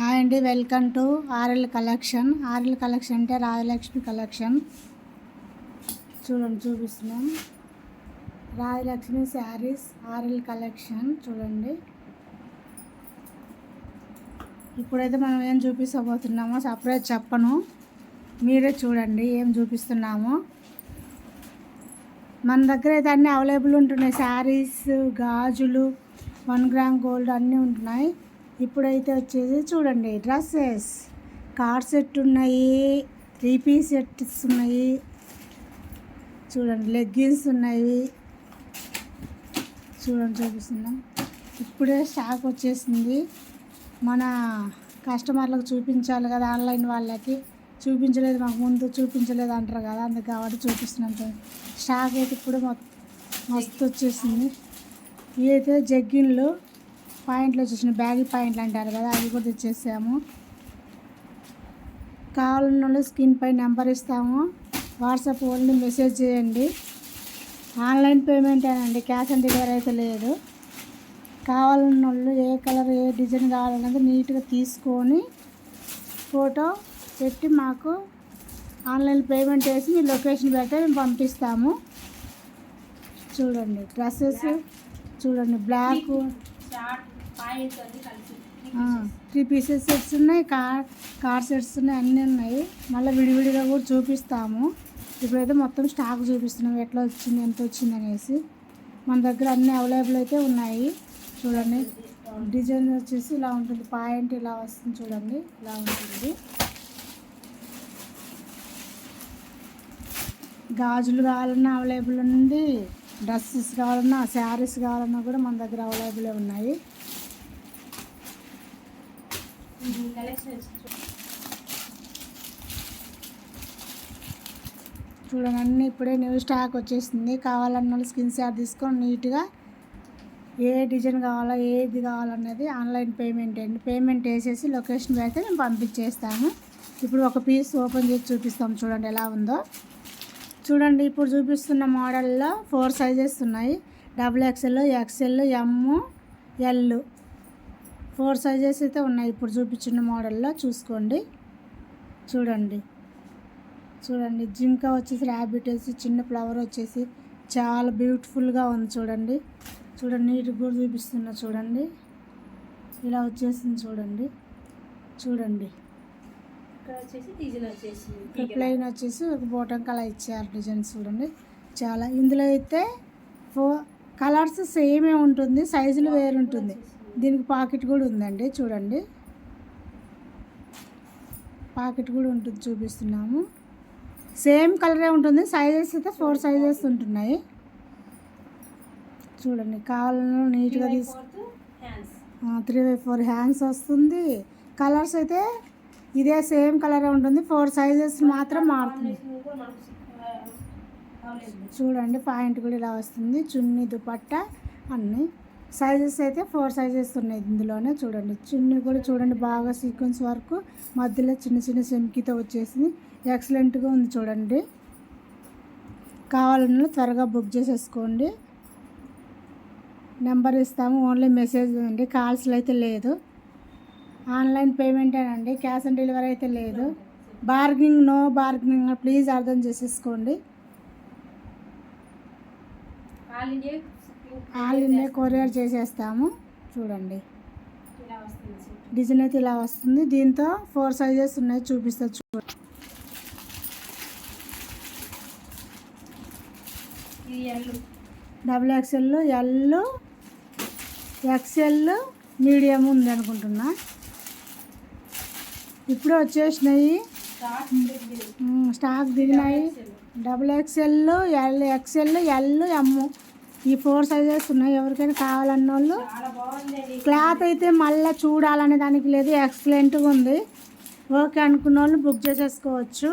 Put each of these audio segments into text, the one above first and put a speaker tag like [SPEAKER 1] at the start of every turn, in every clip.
[SPEAKER 1] Hi అండి welcome to RL collection. RL collection అంటే Rajalakshmi collection. చూడండి చూపిస్తున్నాం. Rajalakshmi sarees RL collection. చూడండి. ఇప్పుడైతే మనం ఏం చూపించబోతున్నామో సపరేట్ చెప్పను. మీరే చూడండి ఏం చూపిస్తున్నామో. మన దగ్గర అయితే అన్నీ అవైలబుల్ ఉంటున్నాయి. శారీస్ గాజులు వన్ గ్రామ్ గోల్డ్ అన్నీ ఉంటున్నాయి. ఇప్పుడైతే వచ్చేసి చూడండి డ్రెస్సెస్. కార్ సెట్ ఉన్నాయి త్రీ పీస్ సెట్స్ ఉన్నాయి. చూడండి లెగ్గిన్స్ ఉన్నాయి. చూడండి చూపిస్తున్నాం. ఇప్పుడే స్టాక్ వచ్చేసింది. మన కస్టమర్లకు చూపించాలి కదా ఆన్లైన్ వాళ్ళకి. చూపించలేదు మాకు ముందు చూపించలేదు అంటారు కదా అందుకు కాబట్టి చూపిస్తున్నాం స్టాక్ అయితే ఇప్పుడు మొత్తం మస్తు వచ్చేసింది. ఇదైతే జగ్గిన్లు. పాయింట్లు వచ్చేసిన బ్యాగీ పాయింట్లు అంటారు కదా అవి కూడా తెచ్చేసాము. కావాలన్న వాళ్ళు స్క్రీన్ పై నెంబర్ ఇస్తాము. వాట్సాప్ ఓన్లీ మెసేజ్ చేయండి. ఆన్లైన్ పేమెంట్ అండి క్యాష్ ఆన్ డెలివరీ అయితే లేదు. కావాలన్న వాళ్ళు ఏ కలర్ ఏ డిజైన్ కావాలన్నది నీట్గా తీసుకొని ఫోటో పెట్టి మాకు ఆన్లైన్ పేమెంట్ వేసి మీ లొకేషన్ పెడితే మేము పంపిస్తాము. చూడండి డ్రెస్సెస్ చూడండి బ్లాక్. త్రీ పీసెస్ సెట్స్ ఉన్నాయి కార్ కార్ సెట్స్ ఉన్నాయి అన్నీ ఉన్నాయి. మళ్ళీ విడివిడిగా కూడా చూపిస్తాము. ఇప్పుడైతే మొత్తం స్టాక్ చూపిస్తున్నాం ఎట్లా వచ్చింది ఎంత వచ్చింది అనేసి. మన దగ్గర అన్నీ అవైలబుల్ అయితే ఉన్నాయి. చూడండి. డిజైన్ వచ్చేసి ఇలా ఉంటుంది. పాయింట్ ఇలా వస్తుంది చూడండి. ఇలా ఉంటుంది. గాజులు కావాలన్నా అవైలబుల్ ఉంది. డ్రెస్సెస్ కావాలన్నా శారీస్ కావాలన్నా కూడా మన దగ్గర అవైలబులే ఉన్నాయి. చూడండి ఇప్పుడే న్యూ స్టాక్ వచ్చేసింది. కావాలన్న వాళ్ళు స్కిన్ షాట్ తీసుకొని నీట్గా ఏ డిజైన్ కావాలో ఏది కావాలన్నది ఆన్లైన్ పేమెంట్ అండి. పేమెంట్ వేసేసి లొకేషన్ పెడితే మేము పంపించేస్తాము ఇప్పుడు ఒక పీస్ ఓపెన్ చేసి చూపిస్తాం చూడండి ఎలా ఉందో. చూడండి ఇప్పుడు చూపిస్తున్న మోడల్లో ఫోర్ సైజెస్ ఉన్నాయి. Double XL XL M L four sizes అయితే ఉన్నాయి ఇప్పుడు చూపించిన మోడల్లో చూసుకోండి. చూడండి. చూడండి జింక వచ్చేసి ర్యాబిట్ వచ్చేసి చిన్న ఫ్లవర్ వచ్చేసి చాలా బ్యూటిఫుల్గా ఉంది చూడండి. చూడండి నీట్గా కూడా చూపిస్తున్నా చూడండి. ఇలా వచ్చేసింది చూడండి. చూడండి.
[SPEAKER 2] ఇక్కడ
[SPEAKER 1] ప్లెయిన్ వచ్చేసి ఒక బోటం కలర్ ఇచ్చారు డిజైన్ చూడండి. చాలా ఇందులో అయితే ఫో కలర్స్ సేమే ఉంటుంది సైజులు వేరు ఉంటుంది దీనికి పాకెట్ కూడా ఉందండి చూడండి. పాకెట్ కూడా ఉంటుంది చూపిస్తున్నాము. సేమ్ కలరే ఉంటుంది సైజెస్ అయితే ఫోర్ సైజెస్ ఉంటున్నాయి. చూడండి కావాలను నీట్గా తీసు త్రీ బై ఫోర్ హ్యాండ్స్ వస్తుంది. కలర్స్ అయితే ఇదే సేమ్ కలరే ఉంటుంది ఫోర్ సైజెస్ మాత్రం మారుతుంది. చూడండి పాయింట్ కూడా ఇలా వస్తుంది చున్నీ దుపట్టా అన్నీ. సైజెస్ అయితే ఫోర్ సైజెస్ ఉన్నాయి ఇందులోనే. చూడండి చిన్న కూడా చూడండి బాగా సీక్వెన్స్ వరకు మధ్యలో చిన్న చిన్న చెమ్కితో వచ్చేసింది. ఎక్సలెంట్గా ఉంది చూడండి. కావాలన్నా త్వరగా బుక్ చేసేసుకోండి. నెంబర్ ఇస్తాము ఓన్లీ మెసేజ్ అండి కాల్స్లో అయితే లేదు. ఆన్లైన్ పేమెంటేనండి క్యాష్ ఆన్ డెలివరీ అయితే లేదు. బార్గింగ్ నో బార్గింగ్ ప్లీజ్ అర్థం చేసేసుకోండి.
[SPEAKER 2] ఆల్ ఇండియా
[SPEAKER 1] కొరియర్ చేసేస్తాము. చూడండి. డిజైన్ అయితే ఇలా వస్తుంది. దీంతో ఫోర్ సైజెస్ ఉన్నాయి చూపిస్తా చూడండి double XL L XL medium ఉంది అనుకుంటున్నా. ఇప్పుడు వచ్చేసినాయి. Stock దిగినాయి. Double XL L XL L M. ఈ ఫోర్ సైజెస్ ఉన్నాయి. ఎవరికైనా కావాలన్న వాళ్ళు క్లాత్ అయితే మళ్ళీ చూడాలనే దానికి లేదు. ఎక్సలెంట్గా ఉంది. ఓకే అనుకున్న వాళ్ళు బుక్ చేసేసుకోవచ్చు.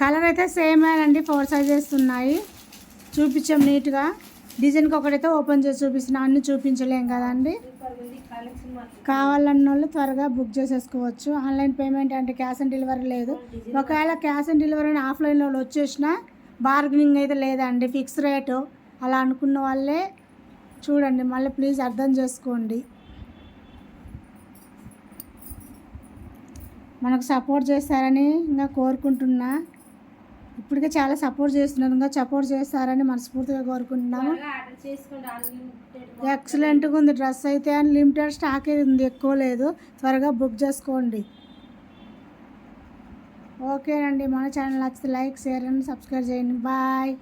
[SPEAKER 1] కలర్ అయితే సేమేనండి ఫోర్ సైజెస్ ఉన్నాయి. చూపించాం నీట్గా. డిజైన్కి ఒకటైతే ఓపెన్ చేసి చూపిస్తున్నా. అన్ని చూపించలేం కదండి. కావాలన్న వాళ్ళు త్వరగా బుక్ చేసేసుకోవచ్చు. ఆన్లైన్ పేమెంట్ అంటే క్యాష్ ఆన్ డెలివరీ లేదు. ఒకవేళ క్యాష్ ఆన్ డెలివరీ అని ఆఫ్లైన్లో వచ్చేసినా బార్గెనింగ్ అయితే లేదండి ఫిక్స్ రేటు. అలా అనుకున్న వాళ్ళే చూడండి మళ్ళీ ప్లీజ్ అర్థం చేసుకోండి. మనకు సపోర్ట్ చేస్తారని ఇంకా కోరుకుంటున్నా. ఇప్పటికే చాలా సపోర్ట్ చేస్తున్నారు ఇంకా సపోర్ట్ చేస్తారని మనస్ఫూర్తిగా కోరుకుంటున్నాము. ఎక్సలెంట్గా ఉంది డ్రెస్ అయితే అన్లిమిటెడ్ స్టాక్ ఉంది ఎక్కువ లేదు. త్వరగా బుక్ చేసుకోండి. ఓకేనండి. మన ఛానల్ నచ్చితే లైక్ షేర్ అండ్ సబ్స్క్రైబ్ చేయండి. బాయ్.